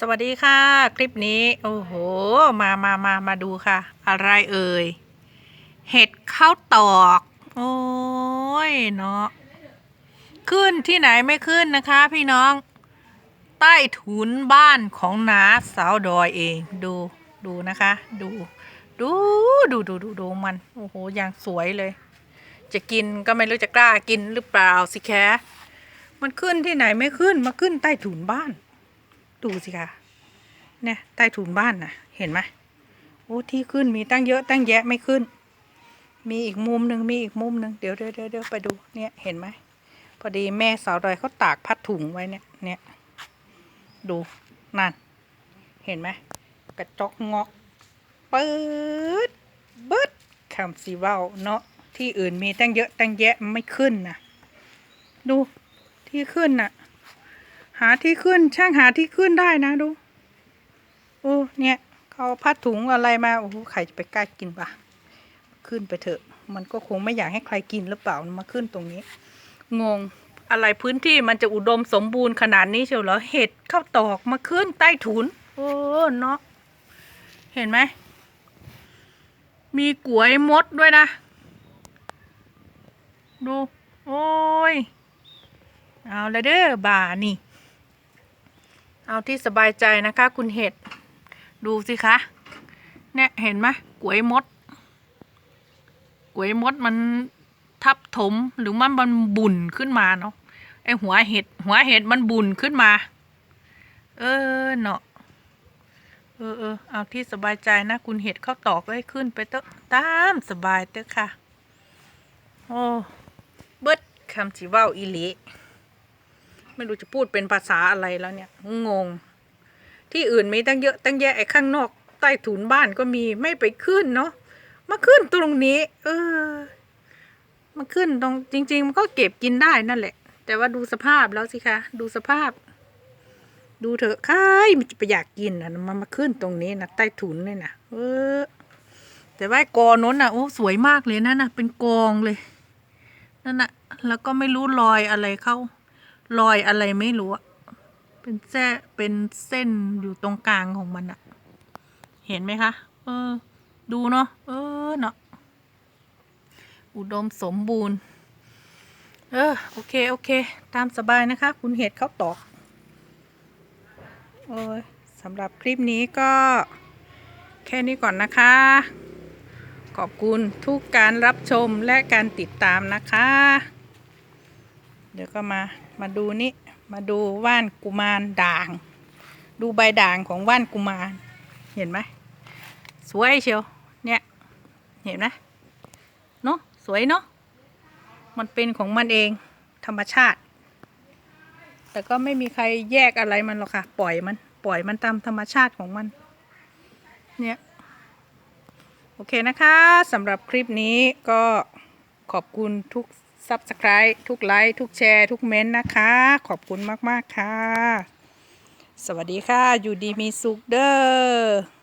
สวัสดีค่ะ คลิปนี้ โอ้โห มามามามาดูค่ะ อะไรเอ่ย เห็ดข้าวตอก โอ้ยเนาะขึ้นที่ไหนไม่ขึ้นนะคะ พี่น้อง ใต้ถุนบ้านของนาสาวดอยเอง ดูดูนะคะ ดู ดูดูดูดูดูมัน โอ้โห อย่างสวยเลย จะกินก็ไม่รู้จะกล้ากินหรือเปล่าสิแคมันขึ้นที่ไหนไม่ขึ้นมาขึ้นใต้ถุนบ้าน ดูสิคะเนี่ยใต้ถุนบ้านน่ะเห็นไหมโอ้ที่ขึ้นมีตั้งเยอะตั้งแยะไม่ขึ้น มีอีกมุมหนึ่งมีอีกมุมหนึ่งเดี๋ยวเดี๋ยวเดี๋ยวไปดูเนี่ยเห็นไหมพอดีแม่สาวดอยเขาตากพัดถุงไว้เนี่ยเนี่ยดูนั่นเห็นไหมกระจกงอกเปิดเบิดคำสีเว่าเนาะที่อื่นมีตั้งเยอะตั้งแยะไม่ขึ้นนะดูที่ขึ้นน่ะ หาที่ขึ้นช่างหาที่ขึ้นได้นะดูโอ้เนี่ยเขาพัดถุงอะไรมาโอ้โหใครจะไปกล้ากินปะขึ้นไปเถอะ มันก็คงไม่อยากให้ใครกินหรือเปล่ามาขึ้นตรงนี้ งงอะไรพื้นที่มันจะอุดมสมบูรณ์ขนาดนี้เชียวเหรอเห็ดข้าวตอกมาขึ้นใต้ถุน โอ้เนาะเห็นไหมมีกลวยมดด้วยนะ ดู โอ้ย เอาละเด้อบ่านี่ เอาที่สบายใจนะคะ คุณเห็ด ดูสิคะ เนี่ยเห็นไหมกวยมดกวยมดมันทับถมหรือมันมันบุ่นขึ้นมาเนาะไอหัวเห็ด หัวเห็ดมันบุ่นขึ้นมา เออเนาะเออเออเอาที่สบายใจนะ คุณเห็ดเข้าตอกได้ขึ้นไปเตอะตามสบายเตอะค่ะ โอ้เบิดคำจีว่าอีหลี ไม่รู้จะพูดเป็นภาษาอะไรแล้วเนี่ย งง ที่อื่นมีตั้งเยอะตั้งแยะไอ้ข้างนอกใต้ถุนบ้านก็มีไม่ไปขึ้นเนาะมาขึ้นตรงนี้ เออมาขึ้นตรงจริง ๆ มันก็เก็บกินได้นั่นแหละ แต่ว่าดูสภาพแล้วสิคะ ดูสภาพ ดูเถอะใครมันจะไปอยากกินอะมันมาขึ้นตรงนี้นะใต้ถุนเลยนะเออ แต่ว่าไอ้กอน้นน่ะโอ้สวยมากเลยนั่นน่ะเป็นกองเลยนั่นนะแล้วก็ไม่รู้รอยอะไรเข้า รอยอะไรไม่รู้อะเป็นแส้เป็นเส้นอยู่ตรงกลางของมันอะเห็นไหมคะ เออ ดูเนาะ เออเนาะ อุดมสมบูรณ์ เออ โอเค โอเค ตามสบายนะคะ คุณเห็ดเขาตอกโอ้ยสำหรับคลิปนี้ก็แค่นี้ก่อนนะคะ ขอบคุณทุกการรับชมและการติดตามนะคะ เดี๋ยวก็มามาดูนี่มาดูว่านกุมารด่าง ดูใบด่างของว่านกุมารเห็นไหมสวยเชียวเนี่ยเห็นไหมเนาะสวยเนาะมันเป็นของมันเองธรรมชาติ แต่ก็ไม่มีใครแยกอะไรมันหรอกค่ะ ปล่อยมันปล่อยมันตามธรรมชาติของมัน เนี่ย โอเคนะคะสำหรับคลิปนี้ก็ขอบคุณทุก ซับสไคร b ์ทุกไลค์ทุกแชร์ ทุกเม้นต์นะคะ ขอบคุณมาก ๆ ค่ะ สวัสดีค่ะ อยู่ดีมีสุขเด้อ